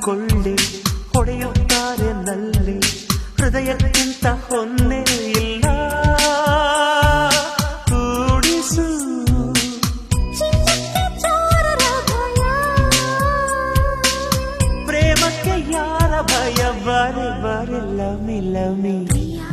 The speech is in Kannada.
ಕೊಳ್ಳಿ ಹೊಡೆಯುತ್ತಾರೆ ನಲ್ಲಿ ಹೃದಯಕ್ಕಿಂತ ಹೊನ್ನೆ ಇಲ್ಲ. ಕೂಡಿಸು. ಪ್ರೇಮಕ್ಕೆ ಯಾರ ಭಯ ಬಾರೆ love me, love me. Priya,